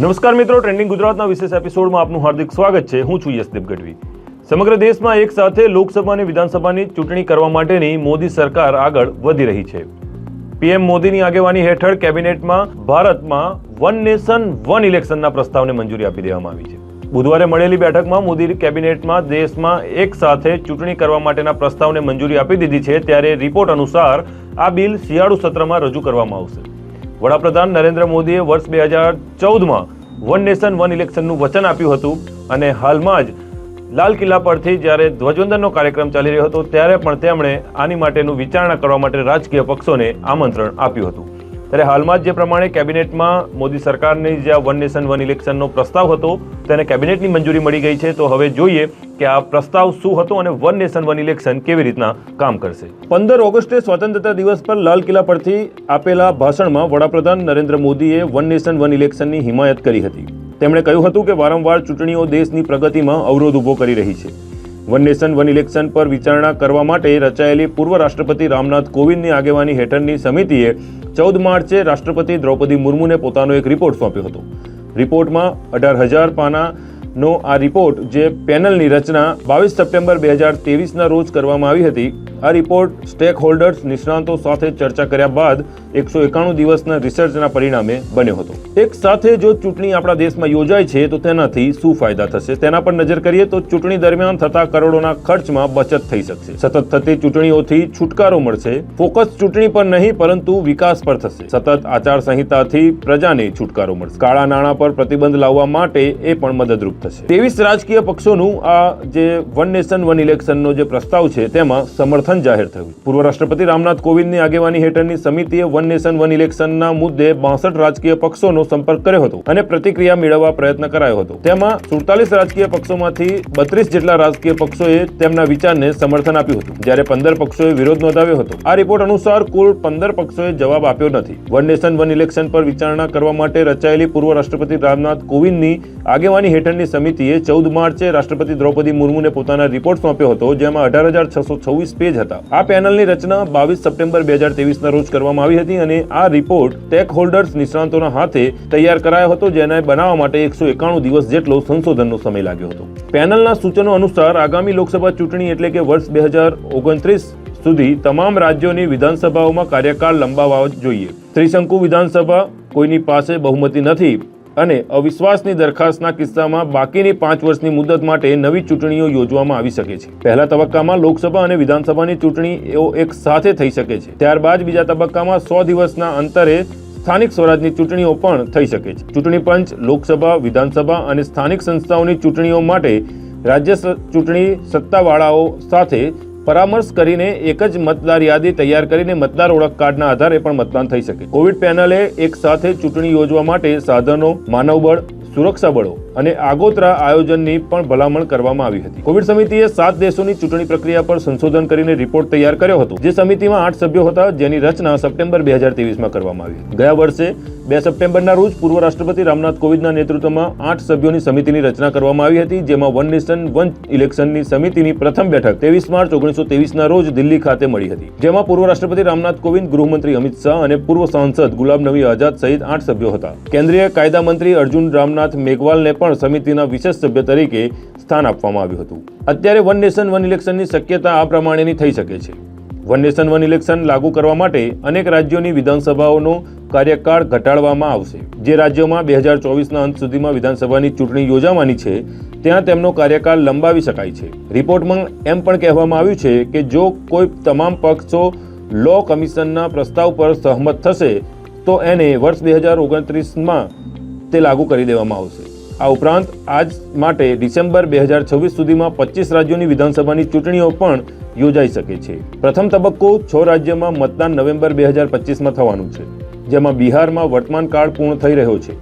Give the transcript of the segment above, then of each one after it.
નમસ્કાર મિત્રો ટ્રેન્ડિંગ ગુજરાતના વિશેષ એપિસોડમાં આપનું હાર્દિક સ્વાગત છે. હું છું યશદીપ ગઢવી સમગ્ર દેશમાં એક સાથે લોકસભા અને વિધાનસભાની ચૂંટણી કરવા માટેની મોદી સરકાર આગળ વધી રહી છે. પીએમ મોદીની આગેવાની હેઠળ કેબિનેટમાં ભારતમાં વન નેશન વન ઇલેક્શનના પ્રસ્તાવને મંજૂરી આપી દેવામાં આવી છે. બુધવારે મળેલી બેઠકમાં મોદી કેબિનેટમાં દેશમાં એક સાથે ચૂંટણી કરવા માટેના પ્રસ્તાવને મંજૂરી આપી દીધી છે. ત્યારે રિપોર્ટ અનુસાર આ બિલ શિયાળુ સત્રમાં રજૂ કરવામાં આવશે. વડાપ્રધાન નરેન્દ્ર મોદીએ વર્ષ બે હજાર ચૌદમાં વન નેશન, વન ઇલેક્શનનું વચન આપ્યું હતું અને હાલમાં જ લાલ કિલ્લા પરથી જ્યારે ધ્વજવંદનનો કાર્યક્રમ ચાલી રહ્યો હતો, ત્યારે પણ તેમણે આની માટેનું વિચારણા કરવા માટે રાજકીય પક્ષોને આમંત્રણ આપ્યું હતું. ત્યારે હાલમાં જ પ્રમાણે કેબિનેટમાં મોદી સરકારની જે વન નેશન વન ઇલેક્શનનો પ્રસ્તાવ હતો, તેને કેબિનેટની મંજૂરી મળી ગઈ છે. તો હવે જોઈએ કે આ પ્રસ્તાવ શું હતો અને વન નેશન વન ઇલેક્શન કેવી રીતના કામ કરશે. પંદર ઓગસ્ટે સ્વતંત્રતા દિવસ પર લાલ કિલ્લા પરથી આપેલા ભાષણમાં વડાપ્રધાન નરેન્દ્ર મોદીએ વન નેશન વન ઇલેક્શનની હિમાયત કરી હતી. તેમણે કહ્યું હતું કે વારંવાર ચૂંટણીઓ દેશની પ્રગતિમાં અવરોધ ઊભો કરી રહી છે. વન નેશન વન ઇલેક્શન પર વિચારણા કરવા માટે રચાયેલી પૂર્વ રાષ્ટ્રપતિ રામનાથ કોવિંદની આગેવાની હેઠળની સમિતિએ ચૌદ માર્ચે રાષ્ટ્રપતિ દ્રૌપદી મુર્મુને પોતાનો એક રિપોર્ટ સોંપ્યો હતો. રિપોર્ટમાં અઢાર હજાર પાનાનો આ રિપોર્ટ જે પેનલની રચના બાવીસ સપ્ટેમ્બર બે હજાર તેવીસના રોજ કરવામાં આવી હતી, આ રિપોર્ટ સ્ટેક હોલ્ડર્સ નિષ્ણાંતો સાથે ચર્ચા કર્યા બાદ એકસો એકાણું દિવસના રિસર્ચના પરિણામે બન્યો હતો. એક સાથે જો ચૂંટણી આપણા દેશમાં યોજાય છે, તો તેનાથી શું ફાયદા થશે? તેના પર નજર કરીએ તો ચૂંટણી દરમિયાન થતા કરોડોના ખર્ચમાં બચત થઈ શકશે. સતત થતી ચૂંટણીઓથી છુટકારો મળશે. ફોકસ ચૂંટણી પર નહીં, પરંતુ વિકાસ પર થશે. સતત આચારસંહિતાથી પ્રજાને છુટકારો મળશે. કાળા નાણાં પર પ્રતિબંધ લાવવા માટે એ પણ મદદરૂપ થશે. ત્રેવીસ રાજકીય પક્ષોનું આ જે વન નેશન, વન ઇલેક્શનનો જે પ્રસ્તાવ છે, તેમાં સમર્થન જાહેર થયું પૂર્વ રાષ્ટ્રપતિ રામનાથ કોવિંદની આગેવાની હેઠળની સમિતિએ વન નેશન, વન ઇલેક્શનના મુદ્દે બાસઠ રાજકીય પક્ષોનો સંપર્ક કર્યો હતો અને પ્રતિક્રિયા મેળવવા પ્રયત્ન કરાયો હતો. તેમાં સુડતાલીસ રાજકીય પક્ષોમાંથી બત્રીસ જેટલા રાજકીય પક્ષોએ તેમના વિચારને સમર્થન આપ્યું હતું. જ્યારે પંદર પક્ષોએ વિરોધ નોંધાવ્યો હતો. આ રિપોર્ટ અનુસાર કુલ પંદર પક્ષોએ જવાબ આપ્યો નથી. વન નેશન, વન ઇલેક્શન પર વિચારણા કરવા માટે રચાયેલી પૂર્વ રાષ્ટ્રપતિ રામનાથ કોવિંદની આગેવાની હેઠળની સમિતિએ ચૌદ માર્ચે રાષ્ટ્રપતિ દ્રૌપદી મુર્મુને પોતાના રિપોર્ટ સોંપ્યો હતો, જેમાં અઢાર હજાર છસો છવ્વીસ પેજ હતા. આ પેનલની રચના બાવીસ સપ્ટેમ્બર બે હજાર તેવીસના રોજ કરવામાં આવી હતી અને આ રિપોર્ટ ટેક હોલ્ડર્સ નિષ્ણાંતોના હાથે તૈયાર કરાયો હતો, જેને બનાવવા માટે એકસો એકાણું દિવસ જેટલો સંશોધનનો સમય લાગ્યો હતો. પેનલના સૂચનો અનુસાર, આગામી લોકસભા ચૂંટણી એટલે કે વર્ષ બે હજાર ઓગણત્રીસ સુધી તમામ રાજ્યોની વિધાનસભાઓમાં કાર્યકાળ લંબાવવા જોઈએ. ત્રિશંકુ વિધાનસભા કોઈની પાસે બહુમતી નથી અને અવિશ્વાસની દરખાસ્તના કિસ્સામાં બાકીની પાંચ વર્ષની મુદત માટે નવી ચૂંટણીઓ યોજવામાં આવી શકે છે. પહેલા તબક્કામાં લોકસભા અને વિધાનસભાની ચૂંટણીઓ એક સાથે થઈ શકે છે. ત્યારબાદ બીજા તબક્કામાં સો દિવસના અંતરે સ્થાનિક સ્વરાજની ચૂંટણીઓ પણ થઈ શકે છે. ચૂંટણી પંચ, લોકસભા, વિધાનસભા અને સ્થાનિક સંસ્થાઓની ચૂંટણીઓ માટે રાજ્ય ચૂંટણી સત્તાવાળાઓ સાથે પરામર્શ કરીને એક જ મતદાર યાદી તૈયાર કરીને મતદાર ઓળખ કાર્ડના આધારે પણ મતદાન થઈ શકે. કોવિડ પેનલે એક સાથે ચૂંટણી યોજવા માટે સાધનો, માનવબળ, સુરક્ષા બળો અને આગોતરા આયોજનની પણ ભલામણ કરવામાં આવી હતી. કોવિડ સમિતિએ સાત દેશોની ચૂંટણી પ્રક્રિયા પર સંશોધન કરીને રિપોર્ટ તૈયાર કર્યો હતો. જે સમિતિમાં આઠ સભ્યો હતા, જેની રચના સપ્ટેમ્બર બે હજાર તેવીસમાં કરવામાં આવી ગયા વર્ષે બે સપ્ટેમ્બરના રોજ પૂર્વ રાષ્ટ્રપતિ રામનાથ કોવિંદના નેતૃત્વમાં આઠ સભ્યોની સમિતિની રચના કરવામાં આવી હતી, જેમાં વન નેશન, વન ઇલેક્શનની સમિતિની પ્રથમ બેઠક ત્રેવીસ માર્ચ ઓગણીસો ત્રેવીસના રોજ દિલ્હી ખાતે મળી હતી. જેમાં પૂર્વ રાષ્ટ્રપતિ રામનાથ કોવિંદ, ગૃહમંત્રી અમિત શાહ અને પૂર્વ સાંસદ ગુલામ નબી આઝાદ સહિત આઠ સભ્યો હતા. કેન્દ્રીય કાયદા મંત્રી અર્જુન રામનાથ મેઘવાલને પણ સમિતિના વિશેષ સભ્ય તરીકે સ્થાન આપવામાં આવ્યું હતું. અત્યારે વન નેશન વન ઇલેક્શનની શક્યતા આ પ્રમાણેની થઈ શકે છે. વન નેશન વન ઇલેક્શન લાગુ કરવા માટે અનેક રાજ્યોની વિધાનસભાઓનો કાર્યકાળ ઘટાડવામાં આવશે. જે રાજ્યોમાં બે હજાર ચોવીસના અંત સુધીમાં વિધાનસભાની ચૂંટણી યોજાવાની છે, ત્યાં તેમનો કાર્યકાળ લંબાવી શકાય છે. રિપોર્ટમાં એમ પણ કહેવામાં આવ્યું છે કે જો કોઈ તમામ પક્ષો લો કમિશનના પ્રસ્તાવ પર સહમત થશે, તો એને વર્ષ બે હજાર ઓગણત્રીસમાં તે લાગુ કરી દેવામાં આવશે. આ ઉપરાંત આજ માટે ડિસેમ્બર બે હજાર છવ્વીસ સુધીમાં પચીસ રાજ્યોની વિધાનસભાની ચૂંટણીઓ પણ યોજાઈ શકે છે. પ્રથમ તબક્કો છ રાજ્યમાં મતદાન નવેમ્બર બે હજાર પચીસમાં થવાનું છે, જેમાં બિહારમાં વર્તમાન કાળ પૂર્ણ થઈ રહ્યો છે.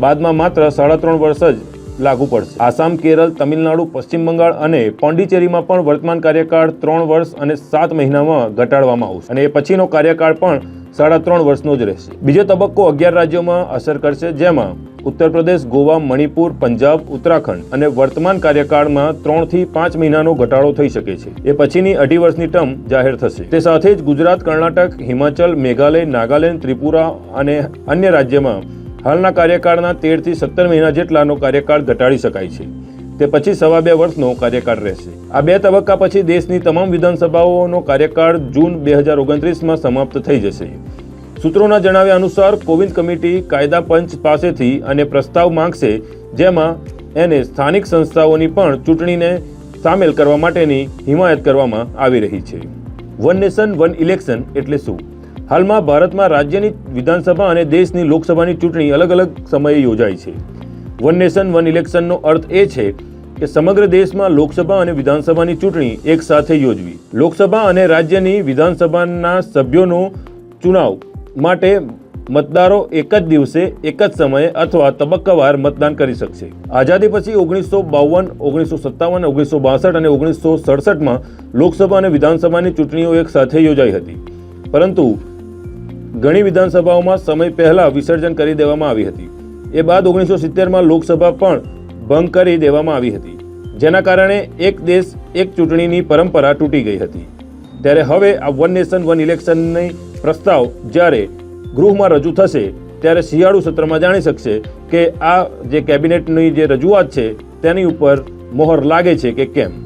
બાદમાં માત્ર સાડા ત્રણ વર્ષ જ લાગુ પડશે. આસામ, કેરળ, તમિલનાડુ, પશ્ચિમ બંગાળ અને પોંડિચેરીમાં પણ વર્તમાન કાર્યકાળ ત્રણ વર્ષ અને સાત મહિનામાં ઘટાડવામાં આવશે. અને એ પછીનો કાર્યકાળ પણ સાડા ત્રણ વર્ષનો જ રહેશે. બીજો તબક્કો અગિયાર રાજ્યોમાં અસર કરશે, જેમાં ઉત્તર પ્રદેશ, ગોવા, મણિપુર, પંજાબ, ઉત્તરાખંડ અને વર્તમાન કાર્યકાળમાં ત્રણથી પાંચ મહિનાનો ઘટાડો થઈ શકે છે. એ પછીની અઢી વર્ષની ટર્મ જાહેર થશે. તે સાથે જ ગુજરાત, કર્ણાટક, હિમાચલ, મેઘાલય, નાગાલેન્ડ, ત્રિપુરા અને અન્ય રાજ્યમાં હાલના કાર્યકાળના તેરથી સત્તર મહિના જેટલાનો કાર્યકાળ ઘટાડી શકાય છે. તે પછી સવા બે વર્ષનો કાર્યકાળ રહેશે. આ બે તબક્કા પછી દેશની તમામ વિધાનસભાઓનો કાર્યકાળ જૂન બે હજાર ઓગણત્રીસમાં સમાપ્ત થઈ જશે. સૂત્રોના જણાવ્યા અનુસાર કોવિંદ કમિટી કાયદા પંચ પાસેથી અને પ્રસ્તાવ માંગશે, જેમાં એને સ્થાનિક સંસ્થાઓની પણ ચૂંટણીને સામેલ કરવા માટેની હિમાયત કરવામાં આવી રહી છે. વન નેશન, વન ઇલેક્શન એટલે શું? હાલમાં ભારતમાં રાજ્યની વિધાનસભા અને દેશની લોકસભાની ચૂંટણી અલગ અલગ સમયે યોજાય છે. વન નેશન વન ઇલેક્શનનો અર્થ એ છે કે સમગ્ર દેશમાં લોકસભા અને વિધાનસભાની ચૂંટણી એક સાથે યોજવી. લોકસભા અને રાજ્યની વિધાનસભાના સભ્યોનો ચુનાવ માટે મતદારો એક જ દિવસે એક જ સમયે અથવા તબક્કાવાર મતદાન કરી શકશે. આઝાદી પછી ઓગણીસો બાવન, ઓગણીસો સત્તાવન, ઓગણીસો બાસઠ અને ઓગણીસો સડસઠમાં લોકસભા અને વિધાનસભાની ચૂંટણીઓ એક સાથે યોજાઈ હતી. પરંતુ ઘણી વિધાનસભાઓમાં સમય પહેલા વિસર્જન કરી દેવામાં આવી હતી. એ બાદ ઓગણીસો સિત્તેરમાં લોકસભા પણ ભંગ કરી દેવામાં આવી હતી. જેના કારણે એક દેશ એક ચૂંટણીની પરંપરા તૂટી ગઈ હતી. ત્યારે હવે આ વન નેશન, વન ઇલેક્શનની પ્રસ્તાવ જ્યારે ગૃહમાં રજૂ થશે, ત્યારે શિયાળુ સત્રમાં જાણી શકશે કે આ જે કેબિનેટની જે રજૂઆત છે, તેની ઉપર મોહર લાગે છે કે કેમ?